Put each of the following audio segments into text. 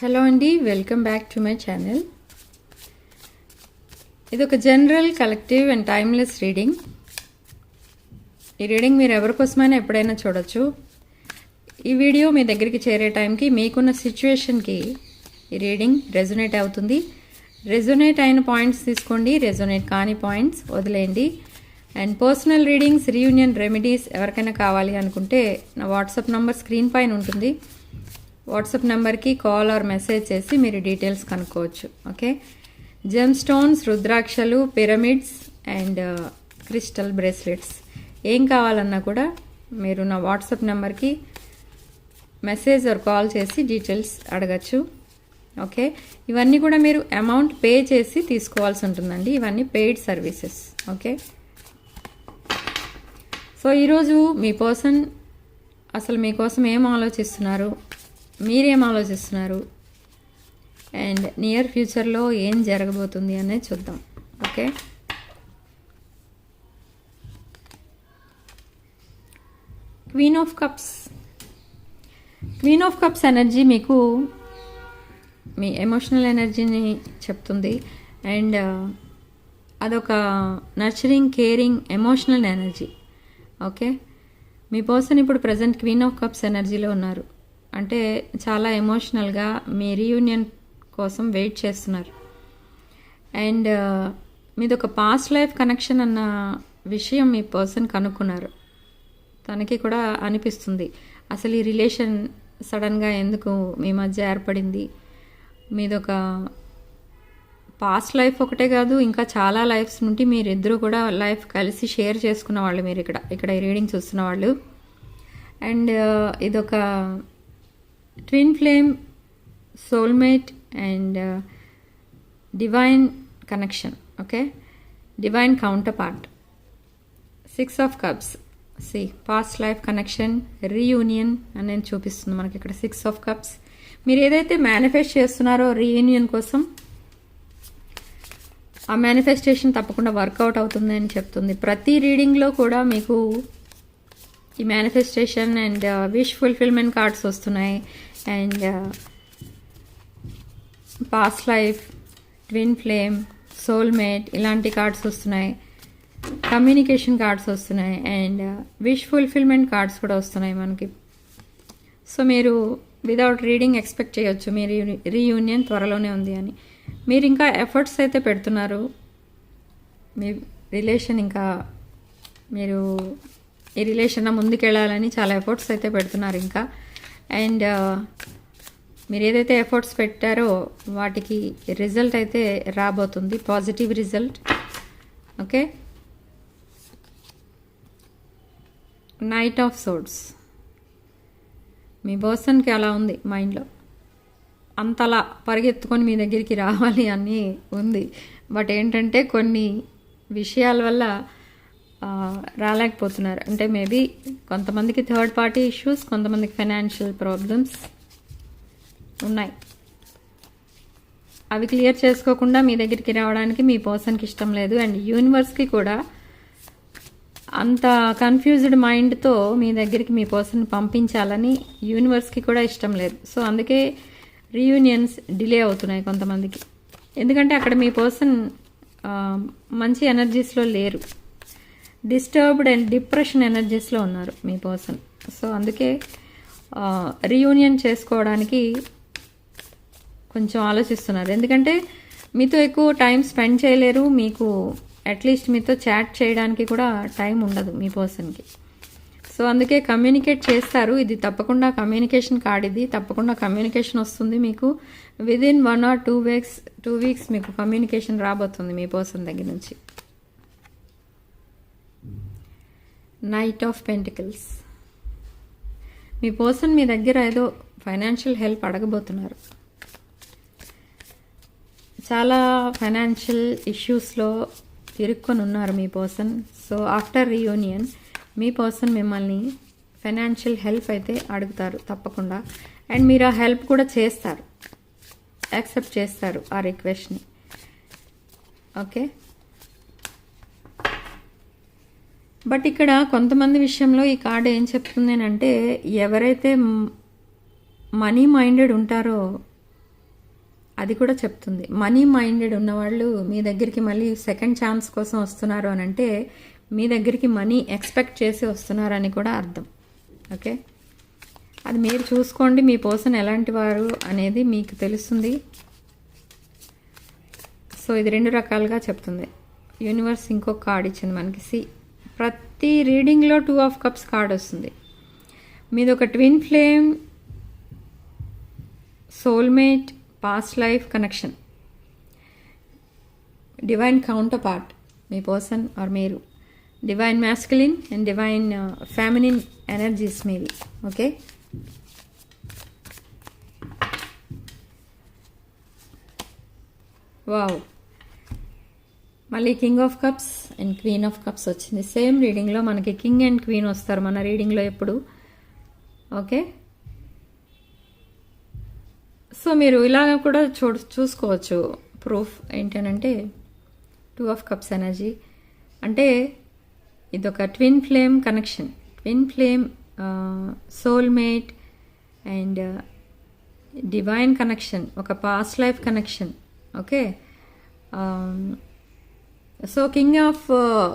Hello అండి welcome back to my channel ఇది ఒక general collective and timeless reading ఈ రీడింగ్ మీరు ఎవరి కోసమైనా ఎప్పుడైనా చూడొచ్చు. ఈ వీడియో మీ దగ్గరికి చేరే టైంకి మీకున్న సిచ్యువేషన్కి ఈ రీడింగ్ రెజొనేట్ అవుతుంది. రెజొనేట్ అయిన పాయింట్స్ తీసుకోండి రెజొనేట్ కాని పాయింట్స్ వదిలేయండి. And personal readings reunion remedies ఎవరికైనా కావాలి అనుకుంటే నా వాట్సాప్ నంబర్ స్క్రీన్ పైన ఉంటుంది. వాట్సాప్ నెంబర్కి కాల్ ఆర్ మెసేజ్ చేసి మీరు డీటెయిల్స్ కనుక్కోవచ్చు ఓకే? జెమ్ స్టోన్స్ రుద్రాక్షలు పిరమిడ్స్ అండ్ క్రిస్టల్ బ్రేస్లెట్స్ ఏం కావాలన్నా కూడా మీరు నా వాట్సాప్ నెంబర్కి మెసేజ్ ఆర్ కాల్ చేసి డీటెయిల్స్ అడగచ్చు ఓకే? ఇవన్నీ కూడా మీరు అమౌంట్ పే చేసి తీసుకోవాల్సి ఉంటుందండి. ఇవన్నీ పెయిడ్ సర్వీసెస్ ఓకే? సో ఈరోజు మీ పర్సన్ అసలు మీకోసం ఏం ఆలోచిస్తున్నారు? మీరేం ఆలోచిస్తున్నారు? అండ్ నియర్ ఫ్యూచర్లో ఏం జరగబోతుంది అనేది చూద్దాం. Okay? Queen of cups. Queen of cups energy మీకు మీ ఎమోషనల్ ఎనర్జీని చెప్తుంది. అండ్ అదొక nurturing caring emotional energy. Okay? మీ పర్సన్ ఇప్పుడు ప్రజెంట్ క్వీన్ ఆఫ్ కప్స్ ఎనర్జీలో ఉన్నారు. అంటే చాలా ఎమోషనల్గా మీ రీయూనియన్ కోసం వెయిట్ చేస్తున్నారు. అండ్ మీది ఒక పాస్ట్ లైఫ్ కనెక్షన్ అన్న విషయం మీ పర్సన్ కనుక్కున్నారు. తనకి కూడా అనిపిస్తుంది. అసలు ఈ రిలేషన్ సడన్గా ఎందుకు మీ మధ్య ఏర్పడింది? మీదొక పాస్ట్ లైఫ్ ఒకటే కాదు ఇంకా చాలా లైఫ్స్ నుండి మీరిద్దరూ కూడా లైఫ్ కలిసి షేర్ చేసుకున్న వాళ్ళు మీరు ఇక్కడ ఇక్కడ ఈ రీడింగ్ చూస్తున్న వాళ్ళు. అండ్ uh, ఇదొక twin flame soulmate and divine connection okay divine counterpart six of cups C past life connection reunion అని నేను చూపిస్తుంది మనకి ఇక్కడ సిక్స్ ఆఫ్ కప్స్ మీరు ఏదైతే మేనిఫెస్ట్ చేస్తున్నారో రీయూనియన్ కోసం ఆ మేనిఫెస్టేషన్ తప్పకుండా వర్కౌట్ అవుతుంది అని చెప్తుంది. ప్రతి రీడింగ్లో కూడా మీకు ఈ manifestation and wish fulfilment cards వస్తున్నాయి. And past life twin flame soulmate ఇలాంటి కార్డ్స్ వస్తున్నాయి. కమ్యూనికేషన్ కార్డ్స్ వస్తున్నాయి. అండ్ విష్ ఫుల్ఫిల్మెంట్ కార్డ్స్ కూడా వస్తున్నాయి మనకి. సో మీరు విదౌట్ రీడింగ్ ఎక్స్పెక్ట్ చేయొచ్చు. మీ రీయూనియన్ త్వరలోనే ఉంది అని. మీరు ఇంకా ఎఫర్ట్స్ అయితే పెడుతున్నారు. మీ రిలేషన్ ఇంకా మీరు ఈ రిలేషన్ ముందుకెళ్ళాలని చాలా ఎఫర్ట్స్ అయితే పెడుతున్నారు ఇంకా. అండ్ uh, మీరు ఏదైతే ఎఫర్ట్స్ పెట్టారో వాటికి రిజల్ట్ అయితే రాబోతుంది positive result okay knight of swords మీ పర్సన్కి అలా ఉంది మైండ్లో అంతలా పరిగెత్తుకొని మీ దగ్గరికి రావాలి అని ఉంది. బట్ ఏంటంటే కొన్ని విషయాల వల్ల రాలేకపోతున్నారు. అంటే మేబీ కొంతమందికి థర్డ్ పార్టీ ఇష్యూస్ కొంతమందికి ఫైనాన్షియల్ ప్రాబ్లమ్స్ ఉన్నాయి. అవి క్లియర్ చేసుకోకుండా మీ దగ్గరికి రావడానికి మీ పర్సన్కి ఇష్టం లేదు. అండ్ యూనివర్స్కి కూడా అంత కన్ఫ్యూజ్డ్ మైండ్తో మీ దగ్గరికి మీ పర్సన్ పంపించాలని యూనివర్స్కి కూడా ఇష్టం లేదు. సో అందుకే రీయూనియన్స్ డిలే అవుతున్నాయి కొంతమందికి. ఎందుకంటే అక్కడ మీ పర్సన్ మంచి ఎనర్జీస్లో లేరు. డిస్టర్బ్డ్ అండ్ డిప్రెషన్ ఎనర్జీస్లో ఉన్నారు మీ పర్సన్. సో అందుకే రీయూనియన్ చేసుకోవడానికి కొంచెం ఆలోచిస్తున్నారు. ఎందుకంటే మీతో ఎక్కువ టైం స్పెండ్ చేయలేరు. మీకు అట్లీస్ట్ మీతో చాట్ చేయడానికి కూడా టైం ఉండదు మీ పర్సన్కి సో అందుకే కమ్యూనికేట్ చేస్తారు. ఇది తప్పకుండా కమ్యూనికేషన్ కార్డ్ ఇది. తప్పకుండా కమ్యూనికేషన్ వస్తుంది మీకు. Within one or two weeks two weeks మీకు కమ్యూనికేషన్ రాబోతుంది మీ పర్సన్ దగ్గర నుంచి. నైట్ ఆఫ్ పెంటికల్స్ మీ పర్సన్ మీ దగ్గర ఏదో ఫైనాన్షియల్ హెల్ప్ అడగబోతున్నారు. చాలా ఫైనాన్షియల్ ఇష్యూస్లో ఇరుక్కొని ఉన్నారు మీ పర్సన్ సో ఆఫ్టర్ రీయూనియన్ మీ పర్సన్ మిమ్మల్ని ఫైనాన్షియల్ హెల్ప్ అయితే అడుగుతారు తప్పకుండా. అండ్ మీరు ఆ హెల్ప్ కూడా చేస్తారు. యాక్సెప్ట్ చేస్తారు ఆ రిక్వెస్ట్ని ఓకే బట్ ఇక్కడ కొంతమంది విషయంలో ఈ కార్డు ఏం చెప్తుంది అంటే ఎవరైతే మనీ మైండెడ్ ఉంటారో అది కూడా చెప్తుంది. మనీ మైండెడ్ ఉన్నవాళ్ళు మీ దగ్గరికి మళ్ళీ సెకండ్ ఛాన్స్ కోసం వస్తున్నారు అని అంటే మీ దగ్గరికి మనీ ఎక్స్పెక్ట్ చేసి వస్తున్నారని కూడా అర్థం. ఓకే? అది మీరు చూసుకోండి మీ పర్సన్ ఎలాంటి వారు అనేది మీకు తెలుస్తుంది. సో ఇది రెండు రకాలుగా చెప్తుంది. యూనివర్స్ ఇంకొక కార్డు ఇచ్చింది మనకి. సి ప్రతి రీడింగ్లో టూ ఆఫ్ కప్స్ కార్డ్ వస్తుంది. మీది ఒక twin flame soulmate past life connection. Divine counterpart me person are మీరు. Divine masculine and divine feminine energies మీవి. ఓకే? వావ్. మళ్ళీ king of cups and queen of cups వచ్చింది. Same రీడింగ్లో మనకి king and queen వస్తారు మన రీడింగ్లో ఎప్పుడు. ఓకే? సో మీరు ఇలాగ కూడా చూ చూసుకోవచ్చు. ప్రూఫ్ ఏంటనంటే టూ ఆఫ్ కప్స్ ఎనర్జీ అంటే ఇదొక twin flame connection twin flame soulmate and divine connection ఒక past life connection okay? So king of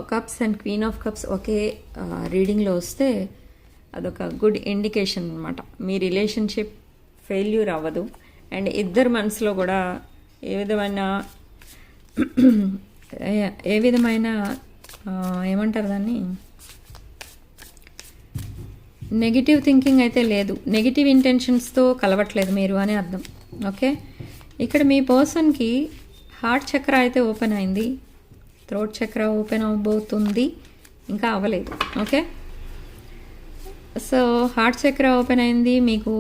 cups and queen of cups okay uh, రీడింగ్లో వస్తే అదొక గుడ్ ఇండికేషన్ అనమాట మీ రిలేషన్షిప్ ఫెయిల్యూర్ అవ్వదు. And ఇద్దరు మనసులో కూడా ఏ విధమైన ఏ- విధమైన ఏమంటారు దాన్ని? నెగిటివ్ థింకింగ్ అయితే లేదు. నెగిటివ్ ఇంటెన్షన్స్తో కలవట్లేదు మీరు అని అర్థం. ఓకే ఇక్కడ మీ పర్సన్కి హార్ట్ చక్ర అయితే ఓపెన్ అయింది. థ్రోట్ చక్ర ఓపెన్ అవబోతుంది. ఇంకా అవ్వలేదు okay? So heart chakra open అయింది. మీకు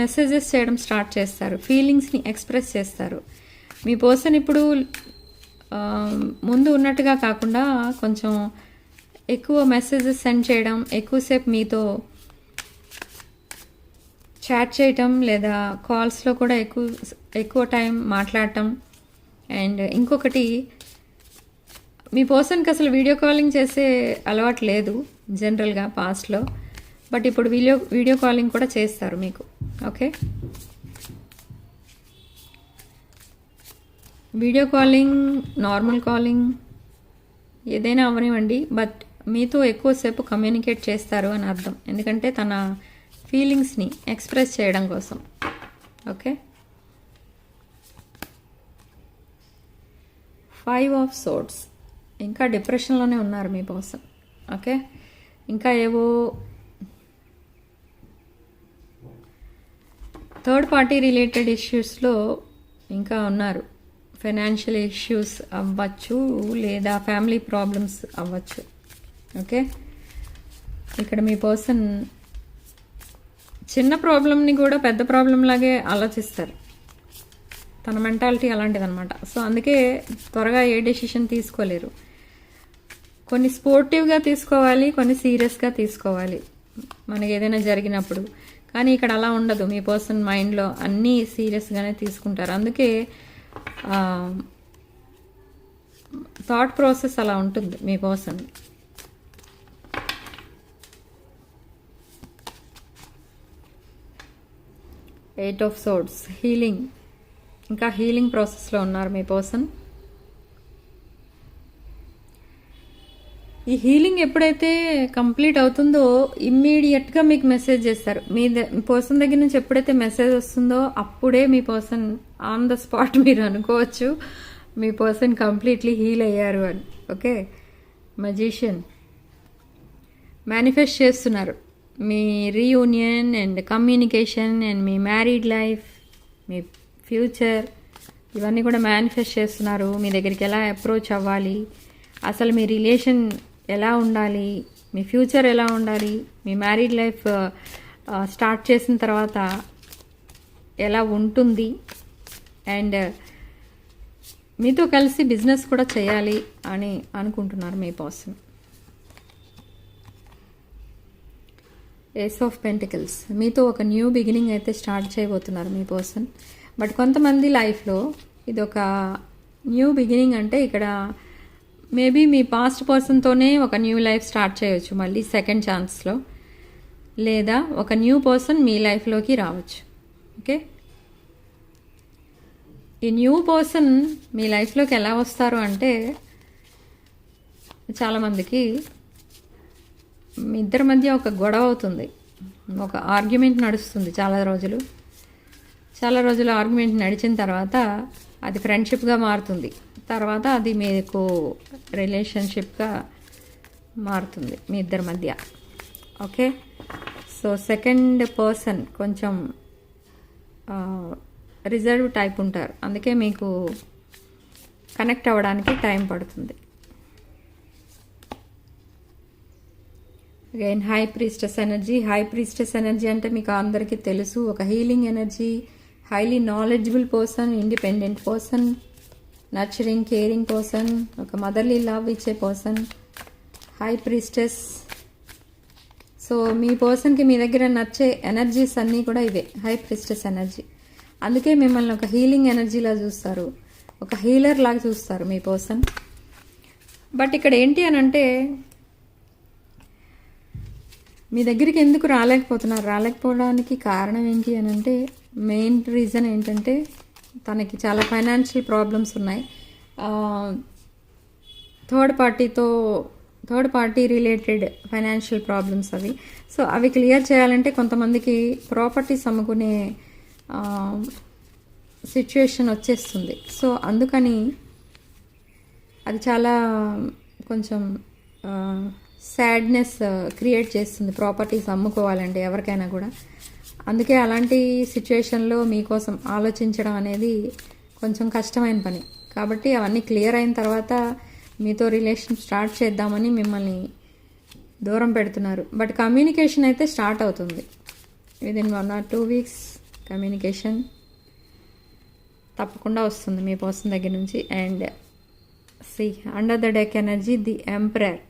మెసేజెస్ చేయడం స్టార్ట్ చేస్తారు. ఫీలింగ్స్ని ఎక్స్ప్రెస్ చేస్తారు. మీ పర్సన్ ఇప్పుడు ముందు ఉన్నట్టుగా కాకుండా కొంచెం ఎక్కువ మెసేజెస్ సెండ్ చేయడం ఎక్కువసేపు మీతో చాట్ చేయటం లేదా కాల్స్లో కూడా ఎక్కువ ఎక్కువ టైం మాట్లాడటం అండ్ ఇంకొకటి మీ పర్సన్కి అసలు వీడియో కాలింగ్ చేసే అలవాటు లేదు జనరల్గా పాస్ట్లో. బట్ ఇప్పుడు వీడియో వీడియో కాలింగ్ కూడా చేస్తారు మీకు. Okay? Video calling normal calling ఏదైనా అవనివ్వండి. బట్ మీతో ఎక్కువసేపు కమ్యూనికేట్ చేస్తారు అని అర్థం. ఎందుకంటే తన ఫీలింగ్స్ని ఎక్స్ప్రెస్ చేయడం కోసం. ఓకే? ఫైవ్ ఆఫ్ సోట్స్ ఇంకా డిప్రెషన్లోనే ఉన్నారు మీ పర్సన్ ఓకే ఇంకా ఏవో థర్డ్ పార్టీ రిలేటెడ్ ఇష్యూస్లో ఇంకా ఉన్నారు. ఫైనాన్షియల్ ఇష్యూస్ అవ్వచ్చు లేదా ఫ్యామిలీ ప్రాబ్లమ్స్ అవ్వచ్చు. ఓకే ఇక్కడ మీ పర్సన్ చిన్న ప్రాబ్లమ్ని కూడా పెద్ద ప్రాబ్లం లాగే ఆలోచిస్తారు. తన మెంటాలిటీ అలాంటిదనమాట సో అందుకే త్వరగా ఏ డెసిషన్ తీసుకోలేరు. కొన్ని స్పోర్టివ్గా తీసుకోవాలి కొన్ని సీరియస్గా తీసుకోవాలి. మనకి ఏదైనా జరిగినప్పుడు. కానీ ఇక్కడ అలా ఉండదు. మీ పర్సన్ మైండ్లో అన్నీ సీరియస్గానే తీసుకుంటారు. అందుకే థాట్ ప్రాసెస్ అలా ఉంటుంది మీ person. Eight of swords healing. ఇంకా హీలింగ్ ప్రాసెస్లో ఉన్నారు మీ పర్సన్. ఈ హీలింగ్ ఎప్పుడైతే కంప్లీట్ అవుతుందో ఇమ్మీడియట్గా మీకు మెసేజ్ చేస్తారు. మీ పర్సన్ దగ్గర నుంచి ఎప్పుడైతే మెసేజ్ వస్తుందో అప్పుడే మీ పర్సన్ ఆన్ ద స్పాట్ మీరు అనుకోవచ్చు మీ పర్సన్ కంప్లీట్లీ హీల్ అయ్యారు అని. ఓకే? మజీషియన్ మేనిఫెస్ట్ చేస్తున్నారు. మీ రీయూనియన్ అండ్ కమ్యూనికేషన్ అండ్ మీ మ్యారీడ్ లైఫ్ మీ ఫ్యూచర్ ఇవన్నీ కూడా మేనిఫెస్ట్ చేస్తున్నారు. మీ దగ్గరికి ఎలా అప్రోచ్ అవ్వాలి? అసలు మీ రిలేషన్ ఎలా ఉండాలి? మీ ఫ్యూచర్ ఎలా ఉండాలి? మీ మ్యారీడ్ లైఫ్ స్టార్ట్ చేసిన తర్వాత ఎలా ఉంటుంది? అండ్ uh, మీతో కలిసి బిజినెస్ కూడా చేయాలి అని అనుకుంటున్నారు మీ పర్సన్ ఏస్ ఆఫ్ పెంటికల్స్ మీతో ఒక న్యూ బిగినింగ్ అయితే స్టార్ట్ చేయబోతున్నారు మీ పర్సన్ బట్ కొంతమంది లైఫ్లో ఇది ఒక న్యూ బిగినింగ్ అంటే ఇక్కడ మేబీ మీ పాస్ట్ పర్సన్తోనే ఒక న్యూ లైఫ్ స్టార్ట్ చేయొచ్చు మళ్ళీ సెకండ్ ఛాన్స్లో. లేదా ఒక న్యూ పర్సన్ మీ లైఫ్లోకి రావచ్చు ఓకే? ఈ న్యూ పర్సన్ మీ లైఫ్లోకి ఎలా వస్తారు అంటే చాలామందికి మీ ఇద్దరి మధ్య ఒక గొడవ అవుతుంది ఒక ఆర్గ్యుమెంట్ నడుస్తుంది చాలా రోజులు. చాలా రోజులు ఆర్గ్యుమెంట్ నడిచిన తర్వాత అది ఫ్రెండ్షిప్గా మారుతుంది. తర్వాత అది మీకు రిలేషన్షిప్గా మారుతుంది మీ ఇద్దరి మధ్య. ఓకే సో సెకండ్ పర్సన్ కొంచెం రిజర్వ్ టైప్ ఉంటారు. అందుకే మీకు కనెక్ట్ అవ్వడానికి టైం పడుతుంది. Again high priestess energy high priestess energy అంటే మీకు అందరికీ తెలుసు. ఒక healing energy highly knowledgeable person independent person nurturing caring person ఒక మదర్లీ లవ్ ఇచ్చే పర్సన్ హై ప్రిస్టెస్ సో మీ పర్సన్కి మీ దగ్గర నచ్చే ఎనర్జీస్ అన్నీ కూడా ఇవే హై ప్రిస్టెస్ ఎనర్జీ అందుకే మిమ్మల్ని ఒక హీలింగ్ ఎనర్జీలా చూస్తారు ఒక హీలర్ లాగా చూస్తారు మీ పర్సన్ బట్ ఇక్కడ ఏంటి అని అంటే మీ దగ్గరికి ఎందుకు రాలేకపోతున్నారు? రాలేకపోవడానికి కారణం ఏంటి అని అంటే మెయిన్ రీజన్ ఏంటంటే తనకి చాలా ఫైనాన్షియల్ ప్రాబ్లమ్స్ ఉన్నాయి. థర్డ్ పార్టీతో third party related financial problems అవి. సో అవి క్లియర్ చేయాలంటే కొంతమందికి ప్రాపర్టీస్ అమ్ముకునే సిచ్యుయేషన్ వచ్చేస్తుంది. సో అందుకని అది చాలా కొంచెం సాడ్నెస్ క్రియేట్ చేస్తుంది ప్రాపర్టీస్ అమ్ముకోవాలంటే ఎవరికైనా కూడా. అందుకే అలాంటి సిచ్యువేషన్లో మీకోసం ఆలోచించడం అనేది కొంచెం కష్టమైన పని. కాబట్టి అవన్నీ క్లియర్ అయిన తర్వాత మీతో రిలేషన్ స్టార్ట్ చేద్దామని మిమ్మల్ని దూరం పెడుతున్నారు. బట్ కమ్యూనికేషన్ అయితే స్టార్ట్ అవుతుంది. Within one or two weeks communication తప్పకుండా వస్తుంది మీ పర్సన్ దగ్గర నుంచి. And see under the deck energy the emperor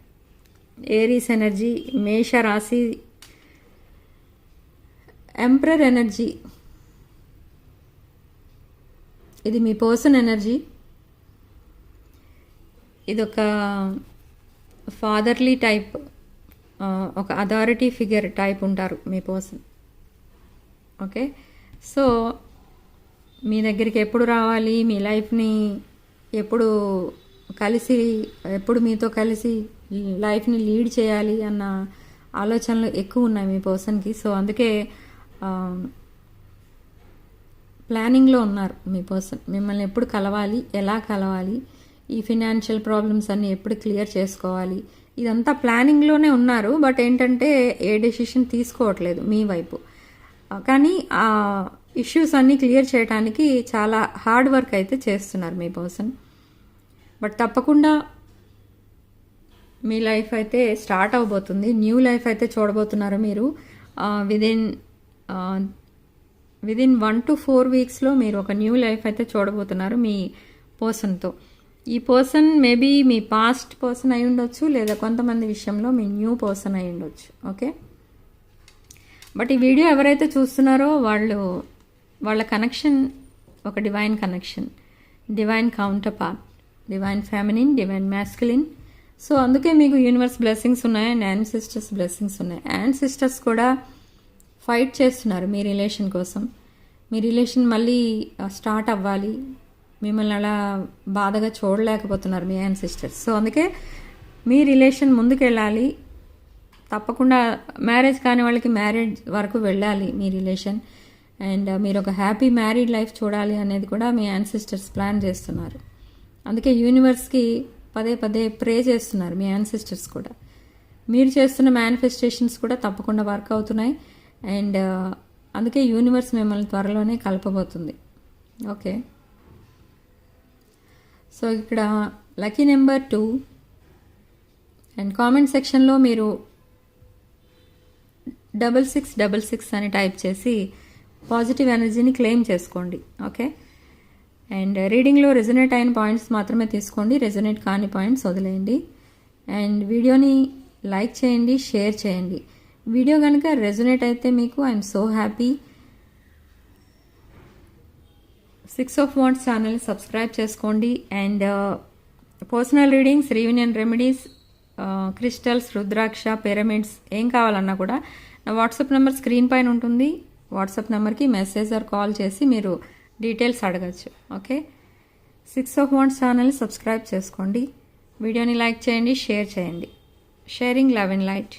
Aries energy మేష రాశి ఎంప్రర్ ఎనర్జీ ఇది మీ పర్సన్ ఎనర్జీ. ఇది ఒక ఫాదర్లీ టైప్ ఒక అథారిటీ ఫిగర్ టైప్ ఉంటారు మీ పర్సన్. ఓకే? సో మీ దగ్గరికి ఎప్పుడు రావాలి మీ లైఫ్ని ఎప్పుడు కలిసి ఎప్పుడు మీతో కలిసి లైఫ్ని లీడ్ చేయాలి అన్న ఆలోచనలు ఎక్కువ ఉన్నాయి మీ పర్సన్కి. సో అందుకే ప్లానింగ్లో ఉన్నారు మీ పర్సన్. మిమ్మల్ని ఎప్పుడు కలవాలి ఎలా కలవాలి ఈ ఫినాన్షియల్ ప్రాబ్లమ్స్ అన్నీ ఎప్పుడు క్లియర్ చేసుకోవాలి. ఇదంతా ప్లానింగ్లోనే ఉన్నారు బట్ ఏంటంటే ఏ డెసిషన్ తీసుకోవట్లేదు మీ వైపు. కానీ ఆ ఇష్యూస్ అన్నీ క్లియర్ చేయడానికి చాలా హార్డ్ వర్క్ అయితే చేస్తున్నారు మీ పర్సన్. బట్ తప్పకుండా మీ లైఫ్ అయితే స్టార్ట్ అవబోతుంది న్యూ లైఫ్ అయితే చూడబోతున్నారు మీరు? Within within one two four వీక్స్లో మీరు ఒక న్యూ లైఫ్ అయితే చూడబోతున్నారు మీ పర్సన్తో ఈ పర్సన్ మేబీ మీ పాస్ట్ పర్సన్ అయి ఉండొచ్చు లేదా కొంతమంది విషయంలో మీ న్యూ పర్సన్ అయి ఉండొచ్చు ఓకే బట్ ఈ వీడియో ఎవరైతే చూస్తున్నారో వాళ్ళు వాళ్ళ కనెక్షన్ ఒక divine connection divine counterpart divine feminine divine masculine so అందుకే మీకు యూనివర్స్ బ్లెస్సింగ్స్ ఉన్నాయి అండ్ యాన్ సిస్టర్స్ బ్లెస్సింగ్స్ ఉన్నాయి. యాన్ సిస్టర్స్ కూడా ఫైట్ చేస్తున్నారు మీ రిలేషన్ కోసం. మీ రిలేషన్ మళ్ళీ స్టార్ట్ అవ్వాలి. మిమ్మల్ని అలా బాధగా చూడలేకపోతున్నారు మీ అండ్ సిస్టర్స్. సో అందుకే మీ రిలేషన్ ముందుకెళ్ళాలి. తప్పకుండా మ్యారేజ్ కాని వాళ్ళకి మ్యారేజ్ వరకు వెళ్ళాలి మీ రిలేషన్. అండ్ మీరు ఒక హ్యాపీ మ్యారీడ్ లైఫ్ చూడాలి అనేది కూడా మీ యాన్సిస్టర్స్ ప్లాన్ చేస్తున్నారు. అందుకే యూనివర్స్కి పదే పదే ప్రే చేస్తున్నారు మీ యాన్సిస్టర్స్ కూడా. మీరు చేస్తున్న మేనిఫెస్టేషన్స్ కూడా తప్పకుండా వర్క్ అవుతున్నాయి. అండ్ అందుకే యూనివర్స్ మిమ్మల్ని త్వరలోనే కలపబోతుంది. ఓకే. సో ఇక్కడ lucky number two and comment సెక్షన్లో మీరు డబల్ సిక్స్ డబల్ సిక్స్ అని టైప్ చేసి పాజిటివ్ ఎనర్జీని క్లెయిమ్ చేసుకోండి. ఓకే. అండ్ రీడింగ్లో రెజనేట్ అయిన పాయింట్స్ మాత్రమే తీసుకోండి. రెజనేట్ కాని పాయింట్స్ వదిలేయండి. అండ్ వీడియోని లైక్ చేయండి షేర్ చేయండి. వీడియో కనుక రెజొనేట్ అయితే మీకు I'm so happy six of wands channel subscribe చేసుకోండి. And personal readings reunion remedies crystals rudraksha pyramids ఏం కావాలన్నా కూడా నా వాట్సాప్ నెంబర్ స్క్రీన్ పైన ఉంటుంది. వాట్సాప్ నెంబర్కి మెసేజ్ ఆర్ కాల్ చేసి మీరు డీటెయిల్స్ అడగచ్చు. ఓకే సిక్స్ ఆఫ్ వాన్స్ ఛానల్ని సబ్స్క్రైబ్ చేసుకోండి. వీడియోని లైక్ చేయండి షేర్ చేయండి. Sharing love and light